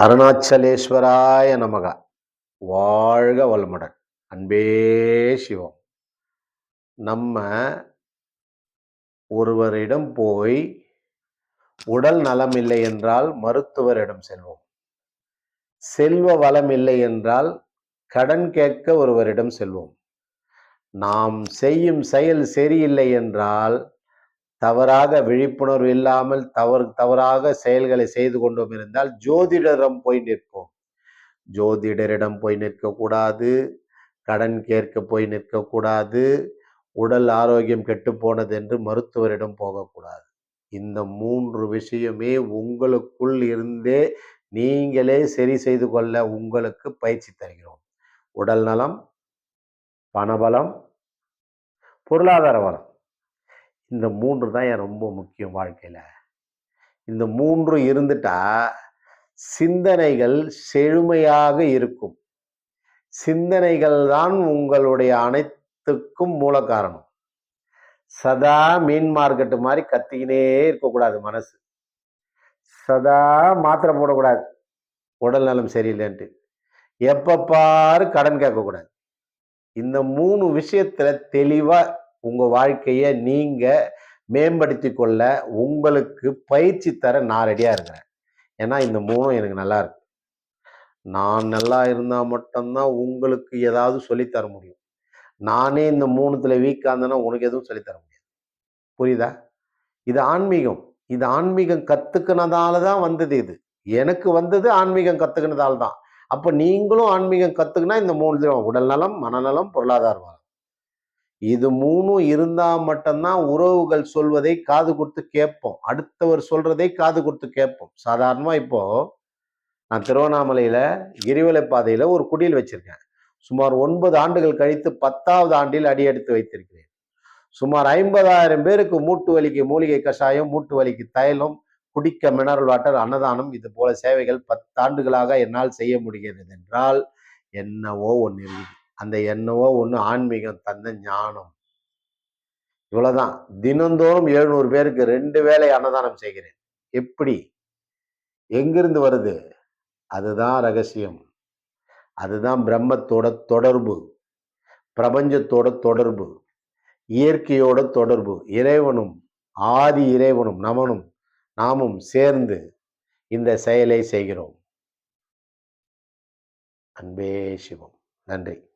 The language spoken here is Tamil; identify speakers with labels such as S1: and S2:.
S1: அருணாச்சலேஸ்வராய நமக. வாழ்க வளமுடன். அன்பே சிவம். நம்ம ஒருவரிடம் போய் உடல் நலம் இல்லை என்றால் மருத்துவரிடம் செல்வோம். செல்வ வளம் இல்லை என்றால் கடன் கேட்க ஒருவரிடம் செல்வோம். நாம் செய்யும் செயல் சரியில்லை என்றால் தவறாக விழிப்புணர்வு இல்லாமல் தவறு தவறாக செயல்களை செய்து கொண்டும் இருந்தால் ஜோதிடரிடம் போய் நிற்போம். ஜோதிடரிடம் போய் நிற்கக்கூடாது கடன் கேட்க போய் நிற்கக்கூடாது உடல் ஆரோக்கியம் கெட்டு போனது என்று மருத்துவரிடம் போகக்கூடாது. இந்த மூன்று விஷயமே உங்களுக்குள் இருந்தே நீங்களே சரி செய்து கொள்ள உங்களுக்கு பயிற்சி தருகிறோம். உடல் நலம் பணபலம் பொருளாதார வளம். இந்த மூன்று தான் என் ரொம்ப முக்கியம் வாழ்க்கையில். இந்த மூன்று இருந்துட்டா சிந்தனைகள் செழுமையாக இருக்கும். சிந்தனைகள் தான் உங்களுடைய அனைத்துக்கும் மூல காரணம். சதா மீன் மார்க்கெட்டு மாதிரி கத்திக்கினே இருக்கக்கூடாது மனசு. சதா மாத்திரை போடக்கூடாது. உடல் நலம் சரியில்லைன்ட்டு. எப்பப்பாரு கடன் கேட்கக்கூடாது. இந்த மூணு விஷயத்துல தெளிவாக உங்கள் வாழ்க்கையை நீங்கள் மேம்படுத்தி கொள்ள உங்களுக்கு பயிற்சி தர நான் ரெடியாக இருக்கிறேன். ஏன்னா இந்த மூணும் எனக்கு நல்லா இருக்கு. நான் நல்லா இருந்தால் மட்டும்தான் உங்களுக்கு ஏதாவது சொல்லித்தர முடியும். நானே இந்த மூணுத்துல வீக்காக இருந்தேன்னா உனக்கு எதுவும் சொல்லித்தர முடியாது. புரியுதா? இது ஆன்மீகம். இது ஆன்மீகம் கற்றுக்கினதால தான் வந்தது இது. எனக்கு வந்தது ஆன்மீகம் கற்றுக்கினதால தான். அப்போ நீங்களும் ஆன்மீகம் கத்துக்கினா இந்த மூணு உடல் நலம் மனநலம் பொருளாதார வளம். இது மூணும் இருந்தா மட்டும்தான் உறவுகள் சொல்வதை காது கொடுத்து கேட்போம். அடுத்தவர் சொல்றதை காது கொடுத்து கேட்போம். சாதாரணமா இப்போ நான் திருவண்ணாமலையில கிரிவலை பாதையில ஒரு குடியில் வச்சிருக்கேன். சுமார் ஒன்பது ஆண்டுகள் கழித்து பத்தாவது ஆண்டில் அடி எடுத்து வைத்திருக்கிறேன். சுமார் ஐம்பதாயிரம் பேருக்கு மூட்டு வலிக்கு மூலிகை கஷாயம் மூட்டு வலிக்கு தைலம் குடிக்க மினரல் வாட்டர் அன்னதானம் இது போல சேவைகள் பத்தாண்டுகளாக என்னால் செய்ய முடிகிறது என்றால் என்னவோ ஒன்று. இருக்குது அந்த என்னவோ ஒன்று ஆன்மீகம் தந்த ஞானம். இவ்வளோதான் தினந்தோறும் எழுநூறு பேருக்கு ரெண்டு வேலை அன்னதானம் செய்கிறேன். எப்படி? எங்கிருந்து வருது? அதுதான் ரகசியம். அதுதான் பிரம்மத்தோட தொடர்பு. பிரபஞ்சத்தோட தொடர்பு. இயற்கையோட தொடர்பு. இறைவனும் ஆதி இறைவனும் நமனும் நாமும் சேர்ந்து இந்த செயலை செய்கிறோம். அன்பே சிவம். நன்றி.